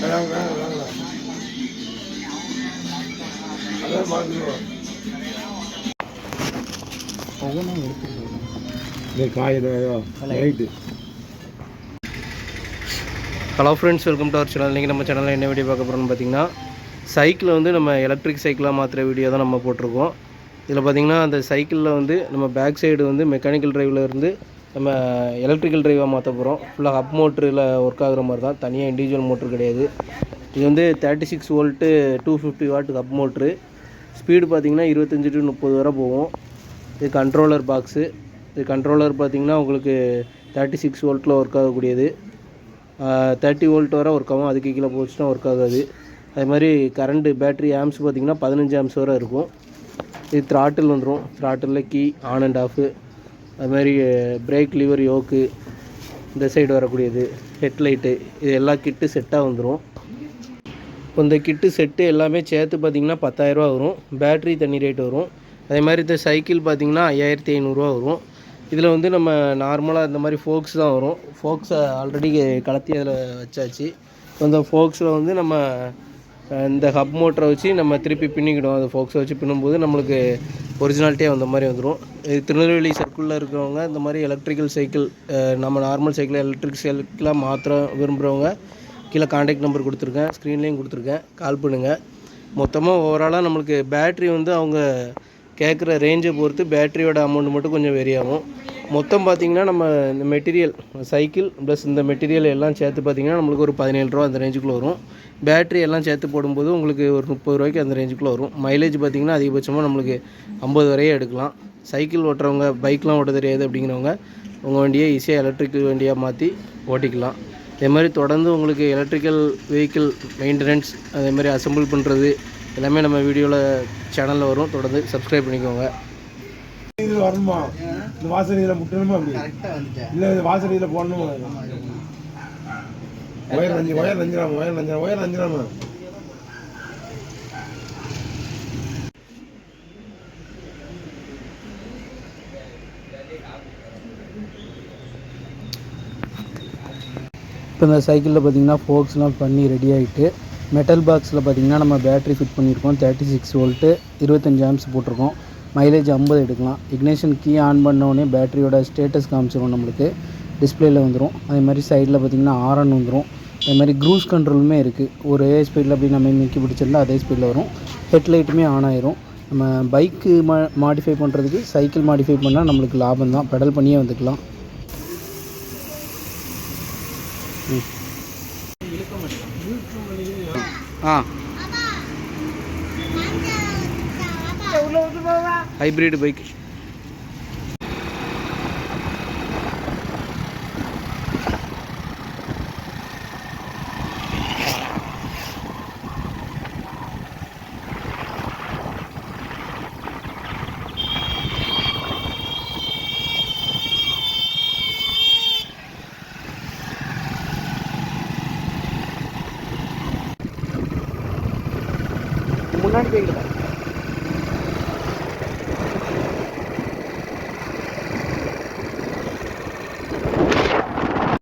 வேணாம் வேணாம் வேணாம். அதான் right. Hello friends welcome to our channel இன்றைக்கி நம்ம சேனலில் என்ன வீடியோ பார்க்க போகிறோம்னு பார்த்தீங்கன்னா சைக்கிளை வந்து நம்ம எலக்ட்ரிக் சைக்கிளாக மாற்றுற வீடியோ தான் நம்ம போட்டிருக்கோம். இதில் பார்த்தீங்கன்னா அந்த சைக்கிளில் வந்து நம்ம பேக் சைடு வந்து மெக்கானிக்கல் டிரைவில் இருந்து நம்ம எலக்ட்ரிக்கல் ட்ரைவாக மாற்ற போகிறோம் ஃபுல்லாக அப் மோட்டரில் ஒர்க் ஆகுற மாதிரி தான். தனியாக இண்டிவிஜுவல் மோட்ரு கிடையாது. இது வந்து thirty six volt two fifty watt up motor speed பார்த்தீங்கன்னா இருபத்தஞ்சி டு முப்பது வரை போகும். இது கண்ட்ரோலர் பாக்ஸு இது கண்ட்ரோலர் பார்த்தீங்கன்னா உங்களுக்கு தேர்ட்டி சிக்ஸ் வோல்ட்டில் ஒர்க் ஆகக்கூடியது. தேர்ட்டி வோல்ட் வரை ஒர்க் ஆகும். அதுக்கு கீழே போச்சுன்னா ஒர்க் ஆகாது. அதே மாதிரி கரண்ட்டு பேட்ரி ஆம்ஸ் பார்த்தீங்கன்னா பதினஞ்சு ஆம்ஸ் வரை இருக்கும். இது த்ராட்டில் வந்துடும் throttle key on and off அது மாதிரி பிரேக் லிவர் யோக்கு இந்த சைடு வரக்கூடியது ஹெட்லைட்டு இது எல்லா கிட்டு செட்டாக வந்துடும் இந்த கிட்டு செட்டு எல்லாமே சேர்த்து பார்த்தீங்கன்னா பத்தாயிரரூவா வரும். பேட்ரி தனி ரேட் வரும். அதே மாதிரி இந்த சைக்கிள் பார்த்தீங்கன்னா ஐயாயிரத்தி ஐநூறுரூவா வரும். இதில் வந்து நம்ம நார்மலாக இந்த மாதிரி ஃபோக்ஸ் தான் வரும். ஃபோக்ஸை ஆல்ரெடி கலத்தி அதில் வச்சாச்சு. அந்த இந்த ஃபோக்ஸில் வந்து நம்ம இந்த ஹப் மோட்டரை வச்சு நம்ம திருப்பி பின்னிக்கிடும் அந்த ஃபோக்ஸை வச்சு பின்னும்போது நம்மளுக்கு ஒரிஜினாலிட்டியாக வந்த மாதிரி வந்துடும் திருநெல்வேலி சர்க்கிளில் இருக்கிறவங்க இந்த மாதிரி எலக்ட்ரிக்கல் சைக்கிள் நம்ம நார்மல் சைக்கிளை எலக்ட்ரிக் சைக்கிளாக மாற்ற விரும்புகிறவங்க கீழே காண்டாக்ட் நம்பர் கொடுத்துருக்கேன் ஸ்க்ரீன்லேயும் கொடுத்துருக்கேன் கால் பண்ணுங்கள் மொத்தமாக ஓவராலாக நம்மளுக்கு பேட்ரி வந்து அவங்க கேட்குற ரேஞ்சை பொறுத்து பேட்டரியோட அமௌண்ட் மட்டும் கொஞ்சம் வெரி ஆகும். மொத்தம் பார்த்திங்கன்னா நம்ம இந்த மெட்டீரியல் சைக்கிள் ப்ளஸ் இந்த மெட்டீரியல் எல்லாம் சேர்த்து பார்த்திங்கன்னா நம்மளுக்கு ஒரு பதினேழு ரூபா அந்த ரேஞ்சுக்குள்ளே வரும். பேட்டரி எல்லாம் சேர்த்து போடும்போது உங்களுக்கு ஒரு முப்பது ரூபாய்க்கு அந்த ரேஞ்சுக்குள்ளே வரும். மைலேஜ் பார்த்திங்கன்னா அதிகபட்சமாக நம்மளுக்கு ஐம்பது வரையே எடுக்கலாம். சைக்கிள் ஓட்டுறவங்க பைக்லாம் ஓட்ட தெரியாது அப்படிங்கிறவங்க உங்கள் வண்டியை ஈஸியாக எலக்ட்ரிக்கல் வண்டியாக மாற்றி ஓட்டிக்கலாம். அதே மாதிரி தொடர்ந்து உங்களுக்கு எலக்ட்ரிக்கல் வெஹிக்கிள் மெயின்டெனன்ஸ் அதே மாதிரி அசெம்பிள் பண்ணுறது எல்லாமே நம்ம வீடியோவில் சேனலில் வரும். தொடர்ந்து சப்ஸ்கிரைப் பண்ணிக்கோங்க. இது வரணுமா இந்த வாசலியில் முட்டணுமா அப்படி? இல்லை இந்த வாசலியில் போடணுமா? ஒயர் நஞ்சு ஒயர் நஞ்சிராம ஒயர் நஞ்சிராம ஒயர் நஞ்சிராம இப்போ இந்த சைக்கிளில் பார்த்தீங்கன்னா ஃபோக்ஸ்லாம் பண்ணி ரெடி ஆகிட்டு மெட்டல் பாக்ஸில் பார்த்தீங்கன்னா நம்ம பேட்ரி ஃபிட் பண்ணியிருக்கோம். தேர்ட்டி சிக்ஸ் வோல்ட்டு இருபத்தஞ்சி ஆம்ஸ் போட்டிருக்கோம். மைலேஜ் ஐம்பது எடுக்கலாம். இக்னேஷன் கீ ஆன் பண்ணோடனே பேட்டரியோட ஸ்டேட்டஸ் காமிச்சிரும் நம்மளுக்கு. டிஸ்பிளேயில் வந்துடும் அதே மாதிரி சைடில் பார்த்தீங்கன்னா ஆரன் வந்துடும் அதே மாதிரி க்ரூஸ் கண்ட்ரோலுமே இருக்குது ஒரே ஸ்பீடில் அப்படி நம்ம நிற்கி பிடிச்சிருந்தா அதே ஸ்பீடில் வரும். ஹெட்லைட்டுமே ஆன் ஆயிரும். நம்ம பைக்கு மா மாடிஃபை பண்ணுறதுக்கு சைக்கிள் மாடிஃபை பண்ணால் நம்மளுக்கு லாபம் தான் பெடல் பண்ணியே வந்துக்கலாம். ம். ஆ. Hybrid bike முன்னாடி போய்க்கிட்டேன்